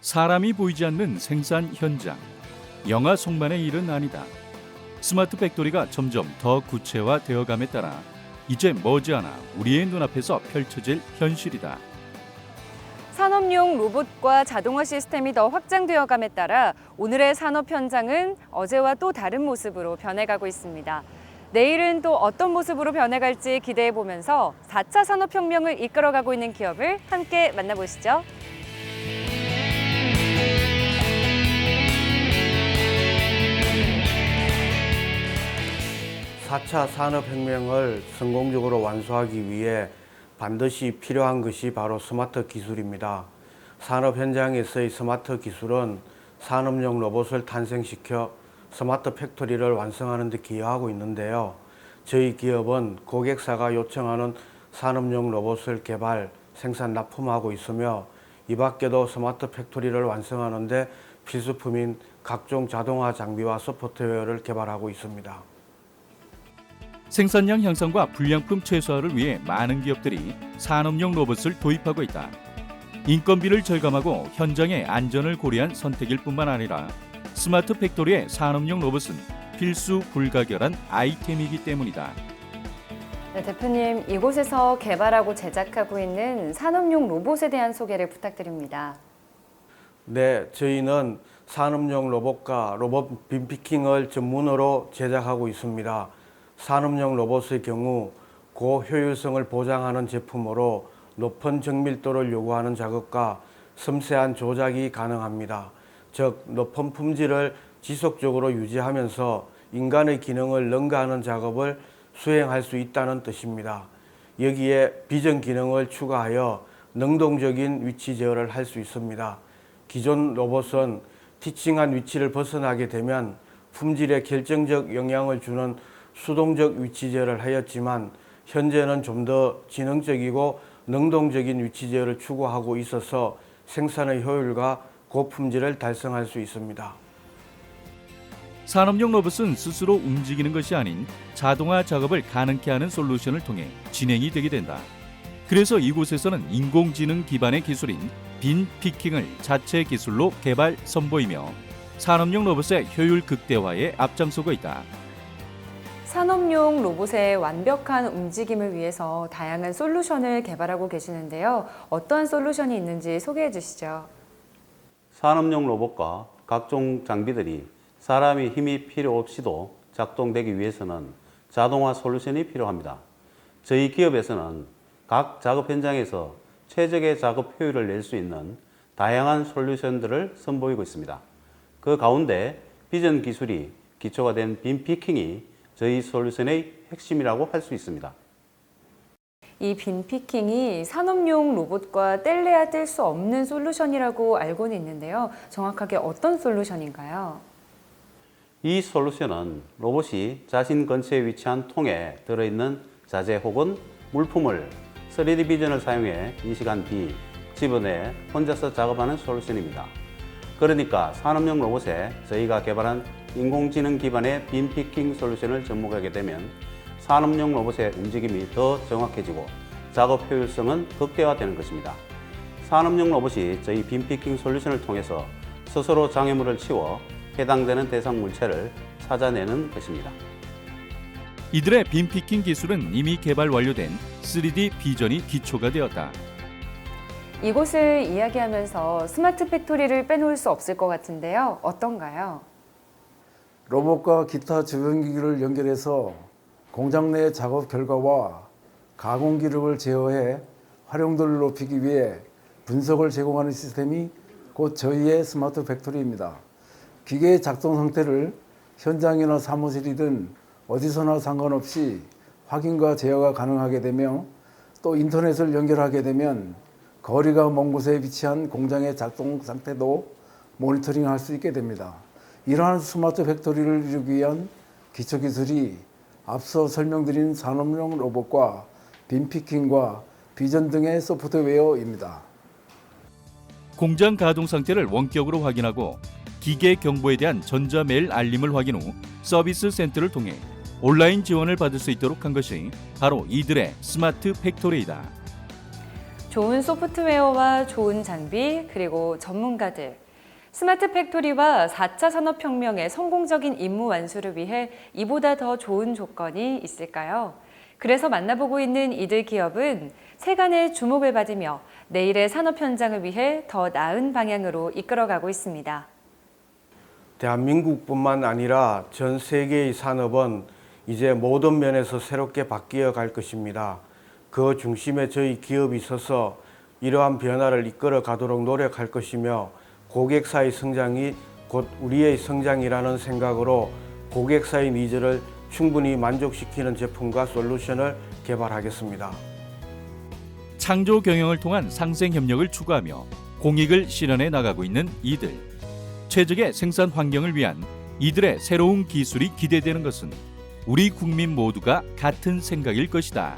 사람이 보이지 않는 생산 현장. 영화 속만의 일은 아니다. 스마트 팩토리가 점점 더 구체화되어 감에 따라 이제 머지않아 우리의 눈앞에서 펼쳐질 현실이다. 산업용 로봇과 자동화 시스템이 더 확장되어 감에 따라 오늘의 산업 현장은 어제와 또 다른 모습으로 변해가고 있습니다. 내일은 또 어떤 모습으로 변해갈지 기대해 보면서 4차 산업혁명을 이끌어가고 있는 기업을 함께 만나보시죠. 사차 산업혁명을 성공적으로 완수하기 위해 반드시 필요한 것이 바로 스마트 기술입니다. 산업 현장에서의 스마트 기술은 산업용 로봇을 탄생시켜 스마트 팩토리를 완성하는 데 기여하고 있는데요. 저희 기업은 고객사가 요청하는 산업용 로봇을 개발, 생산, 납품하고 있으며 이 밖에도 스마트 팩토리를 완성하는 데 필수품인 각종 자동화 장비와 소프트웨어를 개발하고 있습니다. 생산량 향상과 불량품 최소화를 위해 많은 기업들이 산업용 로봇을 도입하고 있다. 인건비를 절감하고 현장의 안전을 고려한 선택일 뿐만 아니라 스마트 팩토리의 산업용 로봇은 필수 불가결한 아이템이기 때문이다. 네, 대표님, 이곳에서 개발하고 제작하고 있는 산업용 로봇에 대한 소개를 부탁드립니다. 네, 저희는 산업용 로봇과 로봇 빈피킹을 전문으로 제작하고 있습니다. 산업용 로봇의 경우 고효율성을 보장하는 제품으로 높은 정밀도를 요구하는 작업과 섬세한 조작이 가능합니다. 즉, 높은 품질을 지속적으로 유지하면서 인간의 기능을 능가하는 작업을 수행할 수 있다는 뜻입니다. 여기에 비전 기능을 추가하여 능동적인 위치 제어를 할 수 있습니다. 기존 로봇은 티칭한 위치를 벗어나게 되면 품질에 결정적 영향을 주는 수동적 위치 제어를 하였지만 현재는 좀 더 지능적이고 능동적인 위치 제어를 추구하고 있어서 생산의 효율과 고품질을 달성할 수 있습니다. 산업용 로봇은 스스로 움직이는 것이 아닌 자동화 작업을 가능케 하는 솔루션을 통해 진행이 되게 된다. 그래서 이곳에서는 인공지능 기반의 기술인 빈 피킹을 자체 기술로 개발 선보이며 산업용 로봇의 효율 극대화에 앞장서고 있다. 산업용 로봇의 완벽한 움직임을 위해서 다양한 솔루션을 개발하고 계시는데요. 어떠한 솔루션이 있는지 소개해 주시죠. 산업용 로봇과 각종 장비들이 사람의 힘이 필요 없이도 작동되기 위해서는 자동화 솔루션이 필요합니다. 저희 기업에서는 각 작업 현장에서 최적의 작업 효율을 낼 수 있는 다양한 솔루션들을 선보이고 있습니다. 그 가운데 비전 기술이 기초가 된빈 피킹이 저희 솔루션의 핵심이라고 할 수 있습니다. 이 빈 피킹이 산업용 로봇과 뗄래야 뗄 수 없는 솔루션이라고 알고는 있는데요. 정확하게 어떤 솔루션인가요? 이 솔루션은 로봇이 자신 근처에 위치한 통에 들어있는 자재 혹은 물품을 3D 비전을 사용해 인식한 뒤 집어내 혼자서 작업하는 솔루션입니다. 그러니까 산업용 로봇에 저희가 개발한 인공지능 기반의 빈 피킹 솔루션을 접목하게 되면 산업용 로봇의 움직임이 더 정확해지고 작업 효율성은 극대화되는 것입니다. 산업용 로봇이 저희 빈 피킹 솔루션을 통해서 스스로 장애물을 치워 해당되는 대상 물체를 찾아내는 것입니다. 이들의 빈 피킹 기술은 이미 개발 완료된 3D 비전이 기초가 되었다. 이곳을 이야기하면서 스마트 팩토리를 빼놓을 수 없을 것 같은데요. 어떤가요? 로봇과 기타 주변 기기를 연결해서 공장 내 작업 결과와 가공 기록을 제어해 활용도를 높이기 위해 분석을 제공하는 시스템이 곧 저희의 스마트 팩토리입니다. 기계의 작동 상태를 현장이나 사무실이든 어디서나 상관없이 확인과 제어가 가능하게 되며 또 인터넷을 연결하게 되면 거리가 먼 곳에 위치한 공장의 작동 상태도 모니터링 할 수 있게 됩니다. 이러한 스마트 팩토리를 이루기 위한 기초 기술이 앞서 설명드린 산업용 로봇과 빈피킹과 비전 등의 소프트웨어입니다. 공장 가동 상태를 원격으로 확인하고 기계 경보에 대한 전자 메일 알림을 확인 후 서비스 센터를 통해 온라인 지원을 받을 수 있도록 한 것이 바로 이들의 스마트 팩토리이다. 좋은 소프트웨어와 좋은 장비, 그리고 전문가들. 스마트 팩토리와 4차 산업혁명의 성공적인 임무 완수를 위해 이보다 더 좋은 조건이 있을까요? 그래서 만나보고 있는 이들 기업은 세간의 주목을 받으며 내일의 산업 현장을 위해 더 나은 방향으로 이끌어가고 있습니다. 대한민국뿐만 아니라 전 세계의 산업은 이제 모든 면에서 새롭게 바뀌어 갈 것입니다. 그 중심에 저희 기업이 서서 이러한 변화를 이끌어 가도록 노력할 것이며 고객사의 성장이 곧 우리의 성장이라는 생각으로 고객사의 니즈를 충분히 만족시키는 제품과 솔루션을 개발하겠습니다. 창조 경영을 통한 상생 협력을 추구하며 공익을 실현해 나가고 있는 이들. 최적의 생산 환경을 위한 이들의 새로운 기술이 기대되는 것은 우리 국민 모두가 같은 생각일 것이다.